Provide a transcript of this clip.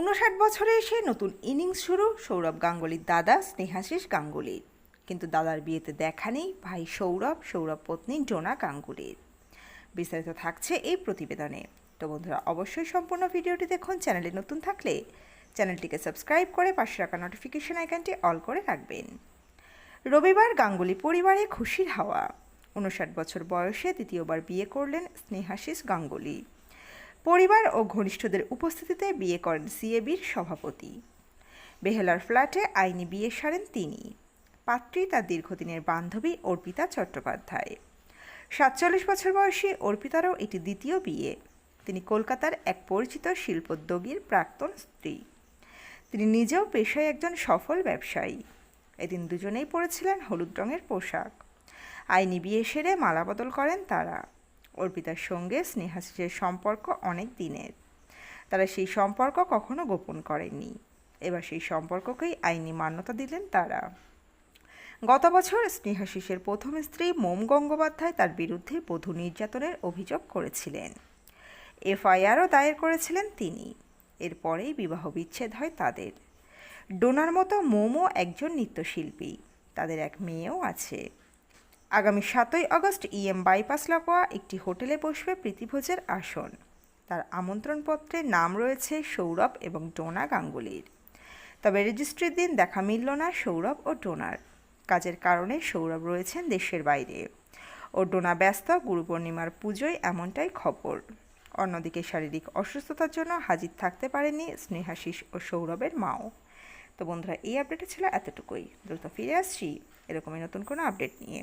উনষাট বছরে এসে নতুন ইনিংস শুরু সৌরভ গাঙ্গুলির দাদা স্নেহাশিস গাঙ্গুলির কিন্তু দাদার বিয়েতে দেখা নেই ভাই সৌরভ সৌরভ পত্নী ডোনা গাঙ্গুলির। বিস্তারিত থাকছে এই প্রতিবেদনে। তো বন্ধুরা, অবশ্যই সম্পূর্ণ ভিডিওটি দেখুন, চ্যানেলে নতুন থাকলে চ্যানেলটিকে সাবস্ক্রাইব করে পাশে রাখা নোটিফিকেশন আইকনটি অল করে রাখবেন। রবিবার গাঙ্গুলি পরিবারে খুশির হাওয়া। উনষাট বছর বয়সে দ্বিতীয়বার বিয়ে করলেন স্নেহাশিস গাঙ্গুলি। পরিবার ও ঘনিষ্ঠদের উপস্থিতিতে বিয়ে করেন সিএবির সভাপতি। বেহেলার ফ্ল্যাটে আইনি বিয়ে সারেন তিনি। পাত্রী তার দীর্ঘদিনের বান্ধবী অর্পিতা চট্টোপাধ্যায়। সাতচল্লিশ বছর বয়সী অর্পিতারও এটি দ্বিতীয় বিয়ে। তিনি কলকাতার এক পরিচিত শিল্পোদ্যোগীর প্রাক্তন স্ত্রী। তিনি নিজেও পেশায় একজন সফল ব্যবসায়ী। এদিন দুজনেই পরেছিলেন হলুদ রঙের পোশাক। আইনি বিয়ে সেরে মালা বদল করেন তারা। অর্পিতার সঙ্গে স্নেহাশিসের সম্পর্ক অনেক দিনের। তারা সেই সম্পর্ক কখনো গোপন করেননি। এবার সেই সম্পর্ককেই আইনি মান্যতা দিলেন তারা। গত বছর স্নেহাশিসের প্রথম স্ত্রী মোম গঙ্গোপাধ্যায় তার বিরুদ্ধে বধূ নির্যাতনের অভিযোগ করেছিলেন। এফআইআরও দায়ের করেছিলেন তিনি। এরপরেই বিবাহ বিচ্ছেদ হয় তাদের। ডোনার মতো মোমও একজন নৃত্যশিল্পী। তাদের এক মেয়েও আছে। আগামী সাতই আগস্ট ইএম বাইপাস লাগোয়া একটি হোটেলে বসবে প্রীতিভোজের আসন। তার আমন্ত্রণপত্রে নাম রয়েছে সৌরভ এবং ডোনা গাঙ্গুলির। তবে রেজিস্ট্রির দিন দেখা মিলল না সৌরভ ও ডোনার। কাজের কারণে সৌরভ রয়েছেন দেশের বাইরে। ও ডোনা ব্যস্ত গুরু পূর্ণিমার পুজোয় এমনটাই খবর। অন্যদিকে শারীরিক অসুস্থতার জন্য হাজির থাকতে পারেনি স্নেহাশিস ও সৌরভের মাও। তো বন্ধুরা, এই আপডেটে ছিল এতটুকুই। দ্রুত ফিরে আসছি এরকমই নতুন কোনো আপডেট নিয়ে।